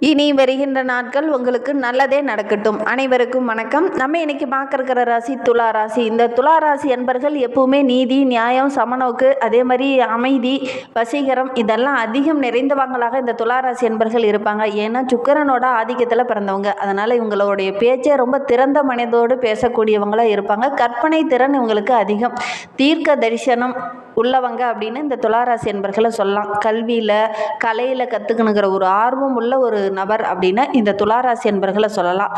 இனி வருகின்ற நாட்கள் உங்களுக்கு நல்லதே நடக்கட்டும். அனைவருக்கும் வணக்கம். நம்ம இன்னைக்கு பார்க்கற ராசி துலா ராசி. இந்த துலா ராசி என்பர்கள் எப்பவுமே நீதி நியாயம் சமநோக்கு அதே மாதிரி அமைதி வசீகரம் இதெல்லாம் அதிகம் நிறைந்தவங்களாக இந்த துலா ராசி என்பர்கள் இருப்பாங்க. ஏன்னா சுக்கரனோட ஆதிக்கத்தில் பிறந்தவங்க. அதனால் இவங்களுடைய பேச்சே ரொம்ப திறந்த மனதோடு பேசக்கூடியவங்களாக இருப்பாங்க. கற்பனை திறன் இவங்களுக்கு அதிகம். தீர்க்க தரிசனம் உள்ளவங்க அப்படின்னு இந்த துளாராசி என்பர்களை சொல்லலாம். கல்வியில் கலையில் கற்றுக்கணுங்கிற ஒரு ஆர்வம் உள்ள ஒரு நபர் அப்படின்னா இந்த துளாராசி என்பர்களை சொல்லலாம்.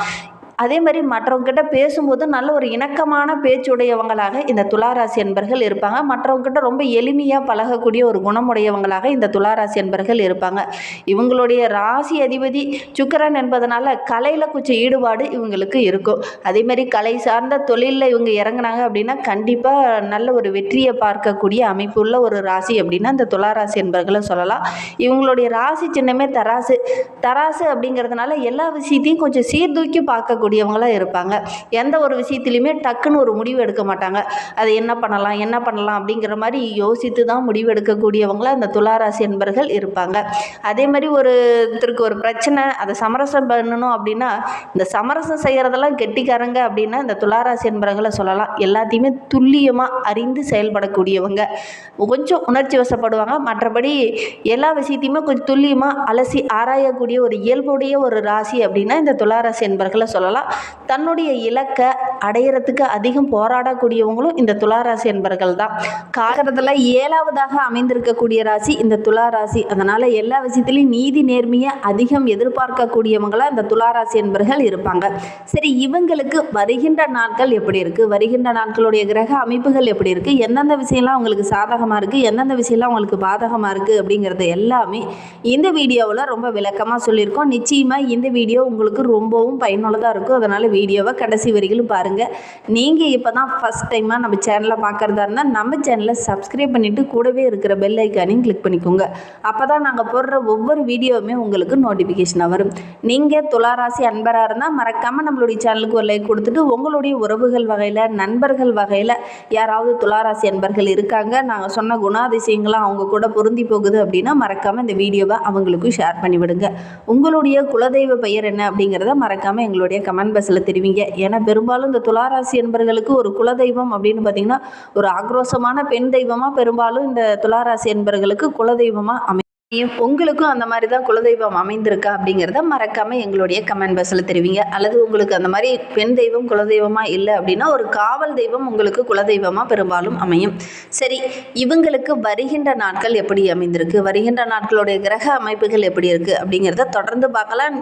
அதே மாதிரி மற்றவங்ககிட்ட பேசும்போது நல்ல ஒரு இணக்கமான பேச்சுடையவங்களாக இந்த துளாராசி என்பர்கள் இருப்பாங்க. மற்றவங்ககிட்ட ரொம்ப எளிமையாக பழகக்கூடிய ஒரு குணமுடையவங்களாக இந்த துளாராசி என்பர்கள் இருப்பாங்க. இவங்களுடைய ராசி அதிபதி சுக்கரன் என்பதனால கலையில் கொஞ்சம் ஈடுபாடு இவங்களுக்கு இருக்கும். அதே மாதிரி கலை சார்ந்த தொழிலில் இவங்க இறங்குனாங்க அப்படின்னா கண்டிப்பாக நல்ல ஒரு வெற்றியை பார்க்கக்கூடிய அமைப்பு உள்ள ஒரு ராசி அப்படின்னா இந்த துளாராசி என்பர்களை சொல்லலாம். இவங்களுடைய ராசி சின்னமே தராசு. தராசு அப்படிங்கிறதுனால எல்லா விஷயத்தையும் கொஞ்சம் சீர்தூக்கி பார்க்கக்கூடிய கூடியவங்களாக இருப்பாங்க. எந்த ஒரு விஷயத்துலையுமே டக்குன்னு ஒரு முடிவு எடுக்க மாட்டாங்க. அதை என்ன பண்ணலாம் என்ன பண்ணலாம் அப்படிங்கிற மாதிரி யோசித்து தான் முடிவு எடுக்கக்கூடியவங்களாக அந்த துளாராசி என்பர்கள் இருப்பாங்க. அதே மாதிரி ஒருத்தருக்கு ஒரு பிரச்சனை அதை சமரசம் பண்ணணும் அப்படின்னா இந்த சமரசம் செய்கிறதெல்லாம் கெட்டிக்காரங்க அப்படின்னா இந்த துளாராசி என்பர்களை சொல்லலாம். எல்லாத்தையுமே துல்லியமாக அறிந்து செயல்படக்கூடியவங்க. கொஞ்சம் உணர்ச்சி வசப்படுவாங்க. மற்றபடி எல்லா விஷயத்தையுமே கொஞ்சம் துல்லியமாக அலசி ஆராயக்கூடிய ஒரு இயல்புடைய ஒரு ராசி அப்படின்னா இந்த துளாராசி என்பர்களை சொல்லலாம். தன்னுடைய இலக்கை அடையிறதுக்கு அதிகம் போராடக்கூடியவங்களும் இந்த துளாராசி என்பர்கள் தான். காக்கிறதுல ஏழாவதாக அமைந்திருக்கக்கூடிய ராசி இந்த துளாராசி. அதனால் எல்லா விஷயத்துலையும் நீதி நேர்மையை அதிகம் எதிர்பார்க்கக்கூடியவங்களாக இந்த துளாராசி என்பர்கள் இருப்பாங்க. சரி இவங்களுக்கு வருகின்ற நாட்கள் எப்படி இருக்குது வருகின்ற நாட்களுடைய கிரக அமைப்புகள் எப்படி இருக்குது எந்தெந்த விஷயம்லாம் அவங்களுக்கு சாதகமாக இருக்குது எந்தெந்த விஷயம்லாம் அவங்களுக்கு பாதகமாக இருக்குது அப்படிங்கிறது எல்லாமே இந்த வீடியோவில் ரொம்ப விளக்கமாக சொல்லியிருக்கோம். நிச்சயமாக இந்த வீடியோ உங்களுக்கு ரொம்பவும் பயனுள்ளதாக இருக்கும். அதனால் வீடியோவை கடைசி வரைக்கும் பாருங்கள் நீங்கள் இப்போ தான் ஃபஸ்ட் டைமாக நம்ம சேனலை பார்க்குறதா இருந்தால் நம்ம சேனலை சப்ஸ்கிரைப் பண்ணிவிட்டு கூடவே இருக்கிற பெல் ஐக்கானையும் கிளிக் பண்ணிக்கோங்க. அப்போ தான் நாங்கள் போடுற ஒவ்வொரு வீடியோவுமே உங்களுக்கு நோட்டிஃபிகேஷனாக வரும். நீங்கள் துளாராசி அன்பராக இருந்தால் மறக்காமல் நம்மளுடைய சேனலுக்கு ஒரு லைக் கொடுத்துட்டு உங்களுடைய உறவுகள் வகையில் நண்பர்கள் வகையில் யாராவது துளாராசி அன்பர்கள் இருக்காங்க நாங்கள் சொன்ன குணாதிசயங்களாம் அவங்க கூட பொருந்தி போகுது அப்படின்னா மறக்காமல் இந்த வீடியோவை அவங்களுக்கும் ஷேர் பண்ணிவிடுங்க. உங்களுடைய குலதெய்வ பெயர் என்ன அப்படிங்கிறத மறக்காமல் எங்களுடைய கமெண்ட் பாக்ஸில் தெரிவிங்க. ஏன்னா பெரும்பாலும் இந்த துளாராசி என்பர்களுக்கு ஒரு குலதெய்வம் அப்படின்னு பார்த்தீங்கன்னா ஒரு ஆக்ரோஷமான பெண் தெய்வமாக பெரும்பாலும் இந்த துளாராசி என்பர்களுக்கு குலதெய்வமாக அமை உங்களுக்கும் அந்த மாதிரி தான் குலதெய்வம் அமைந்திருக்கா அப்படிங்கிறத மறக்காமல் எங்களுடைய கமெண்ட் பாக்ஸில் தெரிவிங்க. அல்லது உங்களுக்கு அந்த மாதிரி பெண் தெய்வம் குலதெய்வமாக இல்லை அப்படின்னா ஒரு காவல் தெய்வம் உங்களுக்கு குலதெய்வமாக பெரும்பாலும் அமையும். சரி இவங்களுக்கு வருகின்ற நாட்கள் எப்படி அமைந்திருக்கு? வருகின்ற நாட்களுடைய கிரக அமைப்புகள் எப்படி இருக்குது அப்படிங்கிறத தொடர்ந்து பார்க்கலாம்.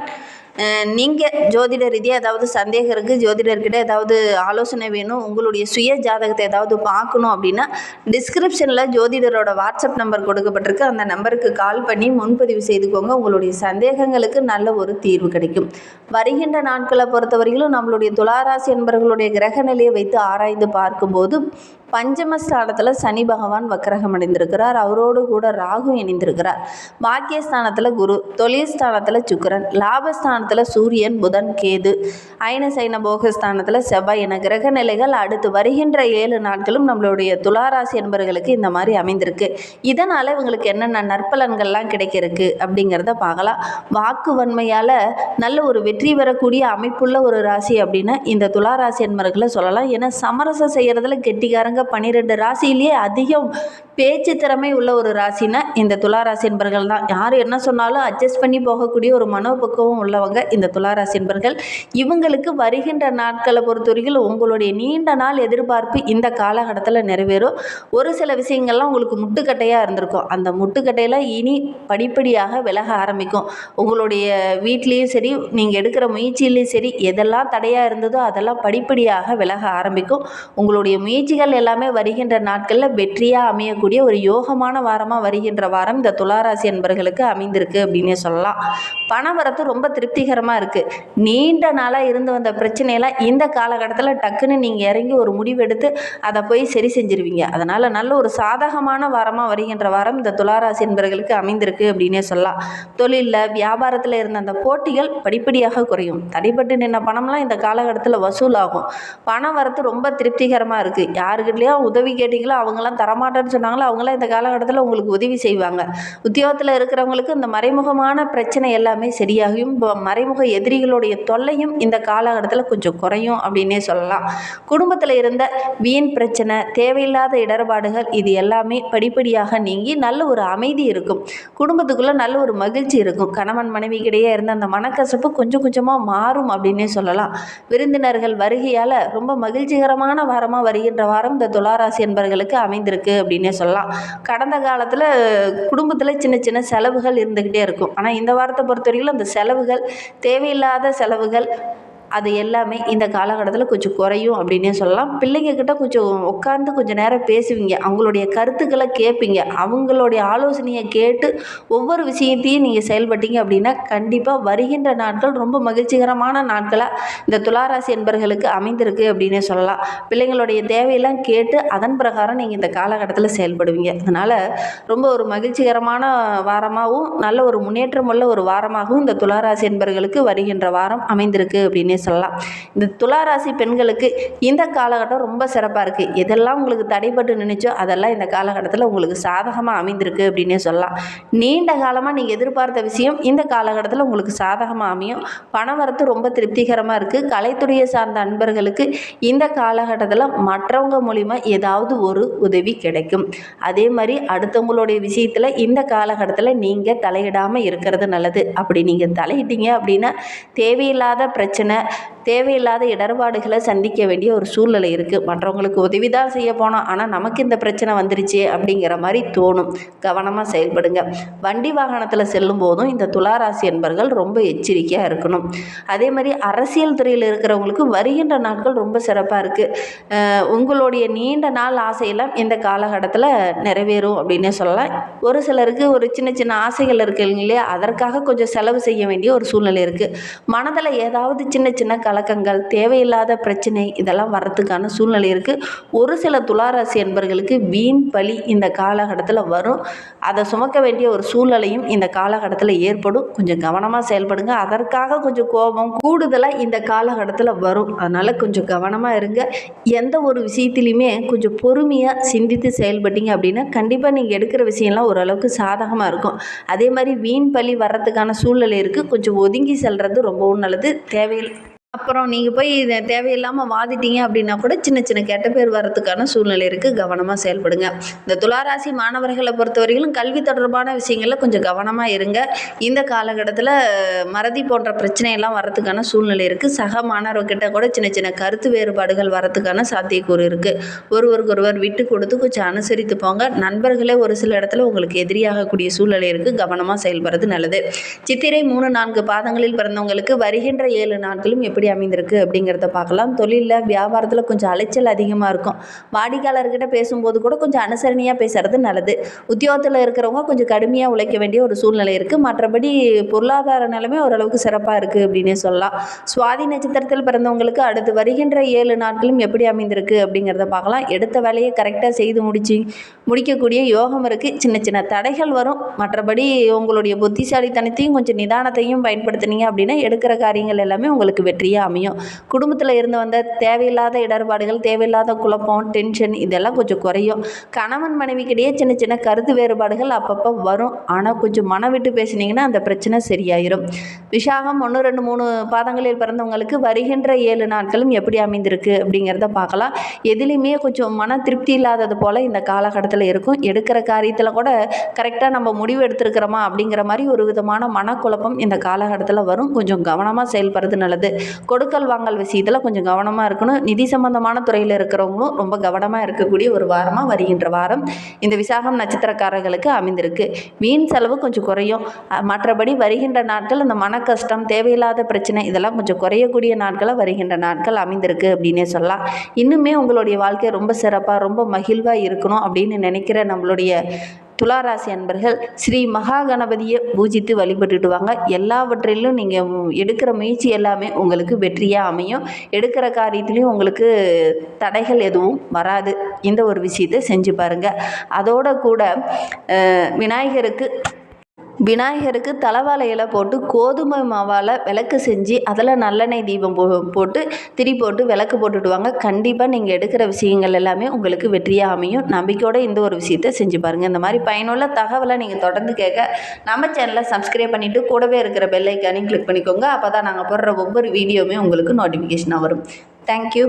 நீங்கள் ஜோதிட ரீதியாக ஏதாவது சந்தேகம் இருக்குது ஜோதிடர்கிட்ட ஏதாவது ஆலோசனை வேணும் உங்களுடைய சுய ஜாதகத்தை ஏதாவது பார்க்கணும் அப்படின்னா டிஸ்கிரிப்ஷனில் ஜோதிடரோட வாட்ஸ்அப் நம்பர் கொடுக்கப்பட்டிருக்கு. அந்த நம்பருக்கு கால் பண்ணி முன்பதிவு செய்துக்கோங்க. உங்களுடைய சந்தேகங்களுக்கு நல்ல ஒரு தீர்வு கிடைக்கும். வருகின்ற நாட்களை பொறுத்தவரையிலும் நம்மளுடைய துளாராசி என்பவர்களுடைய கிரக நிலையை வைத்து ஆராய்ந்து பார்க்கும்போது பஞ்சமஸ்தானத்தில் சனி பகவான் வக்கரகம் அடைந்திருக்கிறார். அவரோடு கூட ராகு இணைந்திருக்கிறார். பாக்கியஸ்தானத்தில் குரு தொழில் ஸ்தானத்தில் சுக்கரன் லாபஸ்தானத்தில் சூரியன் புதன் கேது அயன சைன போகஸ்தானத்தில் செவ்வாய் என கிரக நிலைகள் அடுத்து வருகின்ற ஏழு நாட்களும் நம்மளுடைய துளாராசி என்பவர்களுக்கு இந்த மாதிரி அமைந்திருக்கு. இதனால் இவங்களுக்கு என்னென்ன நற்பலன்கள்லாம் கிடைக்கிறதுக்கு அப்படிங்கிறத பார்க்கலாம். வாக்கு வன்மையால் நல்ல ஒரு வெற்றி பெறக்கூடிய அமைப்புள்ள ஒரு ராசி அப்படின்னா இந்த துளாராசி என்பவர்களை சொல்லலாம். ஏன்னா சமரசம் செய்கிறதுல கெட்டிக்காரங்க பன்னிரெண்டு ராசியிலேயே அதிகம் பேச்சு திறமை உள்ள ஒரு ராசினா இந்த துளாராசி என்பர்கள் தான். யார் என்ன சொன்னாலும் அட்ஜஸ்ட் பண்ணி போகக்கூடிய ஒரு மனோபக்குவம் உள்ளவங்க இந்த துளாராசி என்பர்கள். இவங்களுக்கு வருகின்ற நாட்களை பொறுத்தவரையில் உங்களுடைய நீண்ட நாள் எதிர்பார்ப்பு இந்த காலகட்டத்தில் நிறைவேறும். ஒரு சில விஷயங்கள்லாம் உங்களுக்கு முட்டுக்கட்டையாக இருந்திருக்கும். அந்த முட்டுக்கட்டையில் இனி படிப்படியாக விலக ஆரம்பிக்கும். உங்களுடைய வீட்லேயும் சரி நீங்கள் எடுக்கிற முயற்சியிலையும் சரி எதெல்லாம் தடையாக இருந்ததோ அதெல்லாம் படிப்படியாக விலக ஆரம்பிக்கும். உங்களுடைய முயற்சிகள் எல்லாம் எல்லாமே வருகின்ற நாட்களில் வெற்றியாக அமையக்கூடிய ஒரு யோகமான வாரமாக வருகின்ற வாரம் இந்த துளாராசி என்பர்களுக்கு அமைந்திருக்கு அப்படின்னே சொல்லலாம். பணவரத்து ரொம்ப திருப்திகரமாக இருக்குது நீண்ட நாளாக இருந்து வந்த பிரச்சனையெல்லாம் இந்த காலகட்டத்தில் டக்குன்னு நீங்கள் இறங்கி ஒரு முடிவெடுத்து அதை போய் சரி செஞ்சிருவீங்க. அதனால் நல்ல ஒரு சாதகமான வாரமாக வருகின்ற வாரம் இந்த துளாராசி என்பர்களுக்கு அமைந்திருக்கு அப்படின்னே சொல்லலாம். தொழிலில் வியாபாரத்தில் இருந்த அந்த போட்டிகள் படிப்படியாக குறையும். தடைப்பட்டு நின்ன பணம்லாம் இந்த காலகட்டத்தில் வசூலாகும். பணம் வரத்து ரொம்ப திருப்திகரமாக இருக்குது யாருக்கு யாருக்கிட்டையும் உதவி கேட்டிங்களோ? அவங்களாம் தரமாட்டேன்னு சொன்னாங்களோ? அவங்களாம் இந்த காலகட்டத்தில் உங்களுக்கு உதவி செய்வாங்க. உத்தியோகத்தில் இருக்கிறவங்களுக்கு இந்த மறைமுகமான பிரச்சனை எல்லாமே சரியாகும் இப்போ மறைமுக எதிரிகளுடைய தொல்லையும் இந்த காலகட்டத்தில் கொஞ்சம் குறையும் அப்படின்னே சொல்லலாம். குடும்பத்தில் இருந்த வீண் பிரச்சனை தேவையில்லாத இடர்பாடுகள் இது எல்லாமே படிப்படியாக நீங்கி நல்ல ஒரு அமைதி இருக்கும். குடும்பத்துக்குள்ளே நல்ல ஒரு மகிழ்ச்சி இருக்கும். கணவன் மனைவிக்கிடையே இருந்த அந்த மனக்கசப்பு கொஞ்சம் கொஞ்சமாக மாறும் அப்படின்னே சொல்லலாம். விருந்தினர்கள் வருகையால் ரொம்ப மகிழ்ச்சிகரமான வாரமாக வருகின்ற வாரம் இந்த துளாராசி என்பவர்களுக்கு அமைந்திருக்கு அப்படின்னே சொல்லலாம். கடந்த காலத்தில் குடும்பத்தில் சின்ன சின்ன செலவுகள் இருந்துக்கிட்டே இருக்கும். ஆனால் இந்த வாரத்தை பொறுத்த வரைக்கும் அந்த செலவுகள் தேவையில்லாத செலவுகள் அது எல்லாமே இந்த காலகட்டத்தில் கொஞ்சம் குறையும் அப்படின்னே சொல்லலாம். பிள்ளைங்கக்கிட்ட கொஞ்சம் உட்காந்து கொஞ்சம் நேரம் பேசுவீங்க. அவங்களுடைய கருத்துக்களை கேட்பீங்க அவங்களுடைய ஆலோசனையை கேட்டு ஒவ்வொரு விஷயத்தையும் நீங்கள் செயல்பட்டீங்க அப்படின்னா கண்டிப்பாக வருகின்ற நாட்கள் ரொம்ப மகிழ்ச்சிகரமான நாட்களாக இந்த துளாராசி என்பர்களுக்கு அமைந்திருக்கு அப்படின்னே சொல்லலாம். பிள்ளைங்களுடைய தேவையெல்லாம் கேட்டு அதன் பிரகாரம் நீங்கள் இந்த காலகட்டத்தில் செயல்படுவீங்க. அதனால் ரொம்ப ஒரு மகிழ்ச்சிகரமான வாரமாகவும் நல்ல ஒரு முன்னேற்றம் உள்ள ஒரு வாரமாகவும் இந்த துளாராசி என்பர்களுக்கு வருகின்ற வாரம் அமைந்திருக்கு அப்படின்னு சொல்லலாம். இந்த துளாராசி பெண்களுக்கு இந்த காலகட்டம் ரொம்ப சிறப்பாக இருக்குது எதெல்லாம் உங்களுக்கு தடைப்பட்டு நினைச்சோ அதெல்லாம் இந்த காலகட்டத்தில் உங்களுக்கு சாதகமாக அமைந்திருக்கு அப்படின்னே சொல்லலாம். நீண்ட காலமாக நீங்கள் எதிர்பார்த்த விஷயம் இந்த காலகட்டத்தில் உங்களுக்கு சாதகமாக அமையும். பணவரத்து ரொம்ப திருப்திகரமாக இருக்குது கலைத்துறையை சார்ந்த அன்பர்களுக்கு இந்த காலகட்டத்தில் மற்றவங்க மூலிமா ஏதாவது ஒரு உதவி கிடைக்கும். அதே மாதிரி அடுத்தவங்களுடைய விஷயத்தில் இந்த காலகட்டத்தில் நீங்கள் தலையிடாமல் இருக்கிறது நல்லது. அப்படி நீங்கள் தலையிட்டீங்க அப்படின்னா தேவையில்லாத பிரச்சனை that தேவையில்லாத இடர்பாடுகளை சந்திக்க வேண்டிய ஒரு சூழ்நிலை இருக்குது மற்றவங்களுக்கு உதவி தான் செய்ய போனோம். ஆனால் நமக்கு இந்த பிரச்சனை வந்துருச்சு அப்படிங்கிற மாதிரி தோணும். கவனமாக செயல்படுங்க. வண்டி வாகனத்தில் செல்லும் போதும் இந்த துளாராசி என்பர்கள் ரொம்ப எச்சரிக்கையாக இருக்கணும். அதே மாதிரி அரசியல் துறையில் இருக்கிறவங்களுக்கு வருகின்ற நாட்கள் ரொம்ப சிறப்பாக இருக்குது உங்களுடைய நீண்ட நாள் ஆசையெல்லாம் இந்த காலகட்டத்தில் நிறைவேறும் அப்படின்னே சொல்லலாம். ஒரு சிலருக்கு ஒரு சின்ன சின்ன ஆசைகள் இருக்கு இல்லையா? அதற்காக கொஞ்சம் செலவு செய்ய வேண்டிய ஒரு சூழ்நிலை இருக்குது மனதில் ஏதாவது சின்ன சின்ன கலக்கங்கள் தேவையில்லாத பிரச்சனை இதெல்லாம் வர்றதுக்கான சூழ்நிலை இருக்குது ஒரு சில துளாராசி என்பர்களுக்கு வீண் பழி இந்த காலகட்டத்தில் வரும். அதை சுமக்க வேண்டிய ஒரு சூழ்நிலையும் இந்த காலகட்டத்தில் ஏற்படும். கொஞ்சம் கவனமாக செயல்படுங்க. அதற்காக கொஞ்சம் கோபம் கூடுதலாக இந்த காலகட்டத்தில் வரும். அதனால் கொஞ்சம் கவனமாக இருங்க. எந்த ஒரு விஷயத்துலையுமே கொஞ்சம் பொறுமையாக சிந்தித்து செயல்பட்டீங்க அப்படின்னா கண்டிப்பாக நீங்கள் எடுக்கிற விஷயம்லாம் ஓரளவுக்கு சாதகமாக இருக்கும். அதே மாதிரி வீண் பலி வர்றதுக்கான சூழ்நிலை இருக்குது கொஞ்சம் ஒதுங்கி செல்கிறது ரொம்பவும் நல்லது. தேவையில்லை. அப்புறம் நீங்கள் போய் இதை தேவையில்லாமல் வாதிட்டீங்க அப்படின்னா கூட சின்ன சின்ன கெட்ட பேர் வர்றதுக்கான சூழ்நிலை இருக்குது கவனமாக செயல்படுங்க. இந்த துளாராசி மாணவர்களை பொறுத்தவரையிலும் கல்வி தொடர்பான விஷயங்களில் கொஞ்சம் கவனமாக இருங்க. இந்த காலகட்டத்தில் மறதி போன்ற பிரச்சனையெல்லாம் வர்றதுக்கான சூழ்நிலை இருக்குது சக மாணவர்கிட்ட கூட சின்ன சின்ன கருத்து வேறுபாடுகள் வரத்துக்கான சாத்தியக்கூறு இருக்குது ஒருவருக்கு ஒருவர் விட்டு கொடுத்து கொஞ்சம் அனுசரித்து போங்க. நண்பர்களே ஒரு சில இடத்துல உங்களுக்கு எதிரியாகக்கூடிய சூழ்நிலை இருக்குது கவனமாக செயல்படுறது நல்லது. சித்திரை மூணு நான்கு பாதங்களில் பிறந்தவங்களுக்கு வருகின்ற ஏழு நாட்களும் எப்படி அமைந்திருக்கு அப்படிங்கிறத பார்க்கலாம். தொழிலில் வியாபாரத்தில் கொஞ்சம் அலைச்சல் அதிகமாக இருக்கும். வாடிக்கையாளர்கிட்ட பேசும்போது கூட கொஞ்சம் அனுசரணையாக பேசுகிறது நல்லது. உத்தியோகத்தில் இருக்கிறவங்க கொஞ்சம் கடுமையாக உழைக்க வேண்டிய ஒரு சூழ்நிலை இருக்குது மற்றபடி பொருளாதார நிலைமை ஓரளவுக்கு சிறப்பாக இருக்குது அப்படின்னே சொல்லலாம். சுவாதி நட்சத்திரத்தில் பிறந்தவங்களுக்கு அடுத்து வருகின்ற ஏழு நாட்களும் எப்படி அமைந்திருக்கு அப்படிங்கிறத பார்க்கலாம். எடுத்த வேலையை கரெக்டாக செய்து முடிச்சு முடிக்கக்கூடிய யோகம் இருக்குது சின்ன சின்ன தடைகள் வரும். மற்றபடி உங்களுடைய புத்திசாலித்தனத்தையும் கொஞ்சம் நிதானத்தையும் பயன்படுத்துனீங்க அப்படின்னா எடுக்கிற காரியங்கள் எல்லாமே உங்களுக்கு வெற்றியாக அமையும். குடும்பத்தில் இருந்து வந்த தேவையில்லாத இடர்பாடுகள் தேவையில்லாத குழப்பம் டென்ஷன் இதெல்லாம் கொஞ்சம் குறையும். கணவன் மனைவிக்கிடையே சின்ன சின்ன கருத்து வேறுபாடுகள் அப்பப்போ வரும். ஆனால் கொஞ்சம் மனம் விட்டு பேசினீங்கன்னா அந்த பிரச்சனை சரியாயிரும். விஷாகம் ஒன்று ரெண்டு மூணு பாதங்களில் பிறந்தவங்களுக்கு வருகின்ற ஏழு நாட்களும் எப்படி அமைந்திருக்கு அப்படிங்கிறத பார்க்கலாம். எதுலேயுமே கொஞ்சம் மன திருப்தி இல்லாதது போல் இந்த காலகட்டத்தில் இருக்கும். எடுக்கிற காரியத்தில் கூட கரெக்டாக நம்ம முடிவு எடுத்திருக்கிறோமா அப்படிங்கிற மாதிரி ஒரு விதமான மனக்குழப்பம் இந்த காலகட்டத்தில் வரும். கொஞ்சம் கவனமாக செயல்படுறது நல்லது. கொடுக்கல் வாங்கல் விஷயத்தில் கொஞ்சம் கவனமாக இருக்கணும். நிதி சம்பந்தமான துறையில் இருக்கிறவங்களும் ரொம்ப கவனமாக இருக்கக்கூடிய ஒரு வாரமாக வருகின்ற வாரம் இந்த விசாகம் நட்சத்திரக்காரர்களுக்கு அமைந்திருக்கு. வீண் செலவு கொஞ்சம் குறையும். மற்றபடி வருகின்ற நாட்கள் அந்த மன கஷ்டம் தேவையில்லாத பிரச்சனை இதெல்லாம் கொஞ்சம் குறையக்கூடிய நாட்களாக வருகின்ற நாட்கள் அமைந்திருக்கு அப்படின்னே சொல்லலாம். இன்னுமே உங்களுடைய வாழ்க்கை ரொம்ப சிறப்பாக ரொம்ப மகிழ்வாக இருக்கணும் அப்படின்னு நினைக்கிற நம்மளுடைய துளாராசி அன்பர்கள் ஸ்ரீ மகா கணபதியை பூஜித்து வழிபட்டுட்டு வாங்க எல்லாவற்றிலும் நீங்கள் எடுக்கிற முயற்சி எல்லாமே உங்களுக்கு வெற்றியாக அமையும். எடுக்கிற காரியத்துலேயும் உங்களுக்கு தடைகள் எதுவும் வராது. இந்த ஒரு விஷயத்தை செஞ்சு பாருங்கள் அதோட கூட விநாயகருக்கு விநாயகருக்கு தலைவாழையில போட்டு கோதுமை மாவால் விளக்கு செஞ்சு அதில் நல்லெண்ணெய் தீபம் போ போட்டு திரி போட்டு விளக்கு போட்டுடுவாங்க. கண்டிப்பாக நீங்கள் எடுக்கிற விஷயங்கள் எல்லாமே உங்களுக்கு வெற்றியாக அமையும். நம்பிக்கையோட இந்த ஒரு விஷயத்தை செஞ்சு பாருங்கள் இந்த மாதிரி பயனுள்ள தகவலை நீங்கள் தொடர்ந்து கேட்க நம்ம சேனலை சப்ஸ்கிரைப் பண்ணிவிட்டு கூடவே இருக்கிற பெல்லைக்கானையும் கிளிக் பண்ணிக்கோங்க. அப்போ தான் நாங்கள் போடுற ஒவ்வொரு வீடியோவுமே உங்களுக்கு நோட்டிஃபிகேஷனாக வரும். தேங்க்யூ